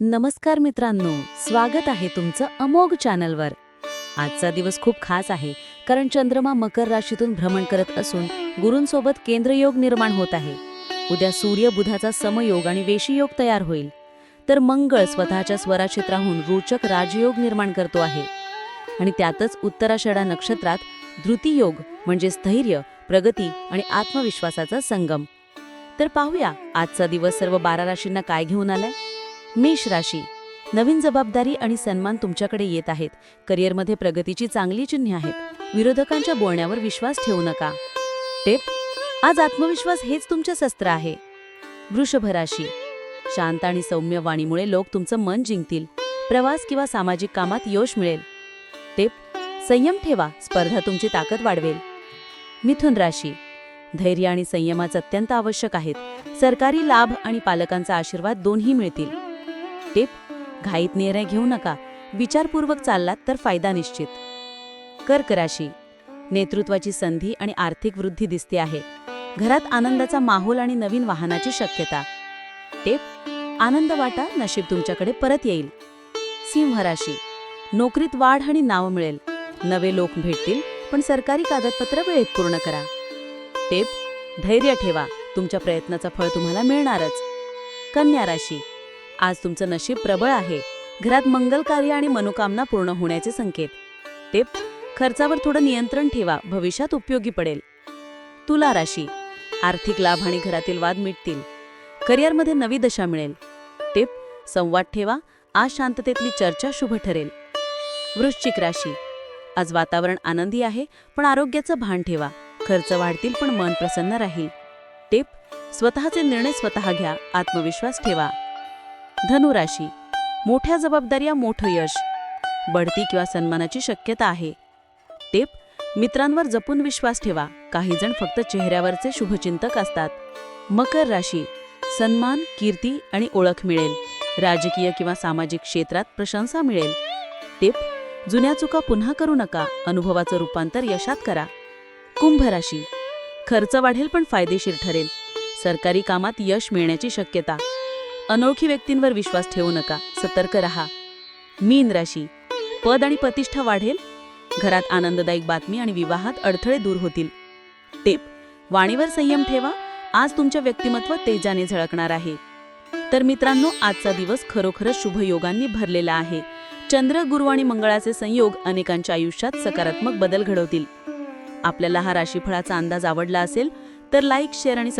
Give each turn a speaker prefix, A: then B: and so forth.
A: नमस्कार मित्रांनो स्वागत आहे तुमचं अमोघ चॅनलवर. आजचा दिवस खूप खास आहे कारण चंद्रमा मकर राशीतून भ्रमण करत असून गुरूंसोबत केंद्रयोग निर्माण होत आहे. उद्या सूर्य बुधाचा समयोग आणि वेशीयोग तयार होईल. तर मंगळ स्वतःच्या स्वराशीत राहून रोचक राजयोग निर्माण करतो आहे. आणि त्यातच उत्तराषडा नक्षत्रात धृतीयोग म्हणजे स्थैर्य प्रगती आणि आत्मविश्वासाचा संगम. तर पाहूया आजचा दिवस सर्व बारा राशींना काय घेऊन आलाय? मेष राशी. नवीन जबाबदारी आणि सन्मान तुमच्याकडे येत आहेत. करिअरमध्ये प्रगतीची चांगली चिन्हे आहेत. विरोधकांच्या बोलण्यावर विश्वास ठेवू नका. टेप. आज आत्मविश्वास हेच तुमचे शस्त्र आहे. वृषभ राशी. शांत आणि सौम्य वाणीमुळे लोक तुमचं मन जिंकतील. प्रवास किंवा सामाजिक कामात यश मिळेल. टेप. संयम ठेवा. स्पर्धा तुमची ताकद वाढवेल. मिथुन राशी. धैर्य आणि संयमाच अत्यंत आवश्यक आहेत. सरकारी लाभ आणि पालकांचा आशीर्वाद दोन्ही मिळतील. टिप घाईत निर्णय घेऊ नका. विचारपूर्वक चाललात तर फायदा निश्चित. कर्क राशी नेतृत्वाची संधी आणि आर्थिक वृद्धी दिसते आहे. घरात आनंदाचा माहोल आणि नवीन वाहनाची शक्यता. टेप आनंद वाटा नशीब तुमच्याकडे परत येईल. सिंह राशी नोकरीत वाढ आणि नाव मिळेल. नवे लोक भेटतील पण सरकारी कागदपत्र वेळेत पूर्ण करा. टेप धैर्य ठेवा. तुमच्या प्रयत्नाचं फळ तुम्हाला मिळणारच. कन्या राशी. आज तुमचं नशीब प्रबळ आहे. घरात मंगल कार्य आणि मनोकामना पूर्ण होण्याचे संकेत. टिप खर्चावर थोडं नियंत्रण ठेवा. भविष्यात उपयोगी पडेल. तुला राशी आर्थिक लाभ आणि घरातील वाद मिटतील. करिअरमध्ये नवी दशा मिळेल. टिप संवाद ठेवा. आज शांततेतली चर्चा शुभ ठरेल. वृश्चिक राशी आज वातावरण आनंदी आहे पण आरोग्याचं भान ठेवा. खर्च वाढतील पण मन प्रसन्न राहील. टिप स्वतःचे निर्णय स्वतः घ्या. आत्मविश्वास ठेवा. धनुराशी. मोठ्या जबाबदाऱ्या मोठं यश. बढती किंवा सन्मानाची शक्यता आहे. टिप मित्रांवर जपून विश्वास ठेवा. काही जण फक्त चेहऱ्यावरचे शुभचिंतक असतात. मकर राशी सन्मान कीर्ती आणि ओळख मिळेल. राजकीय किंवा सामाजिक क्षेत्रात प्रशंसा मिळेल. टिप जुन्या चुका पुन्हा करू नका. अनुभवाचं रूपांतर यशात करा. कुंभ राशी खर्च वाढेल पण फायदेशीर ठरेल. सरकारी कामात यश मिळण्याची शक्यता. अनोळखी व्यक्तींवर विश्वास ठेवू नका. सतर्क रहा. मीन राशी. पद आणि प्रतिष्ठा वाढेल. घरात आनंददायक बातमी आणि विवाहात अडथळे दूर होतील. टेप. वाणीवर संयम ठेवा. आज तुमच्या व्यक्तिमत्व तेजाने झळकणार आहे. तर मित्रांनो आजचा दिवस खरोखरच शुभयोगांनी भरलेला आहे. चंद्र गुरु आणि मंगळाचे संयोग अनेकांच्या आयुष्यात सकारात्मक बदल घडवतील. आपल्याला हा राशीफळाचा अंदाज आवडला असेल तर लाईक शेअर आणि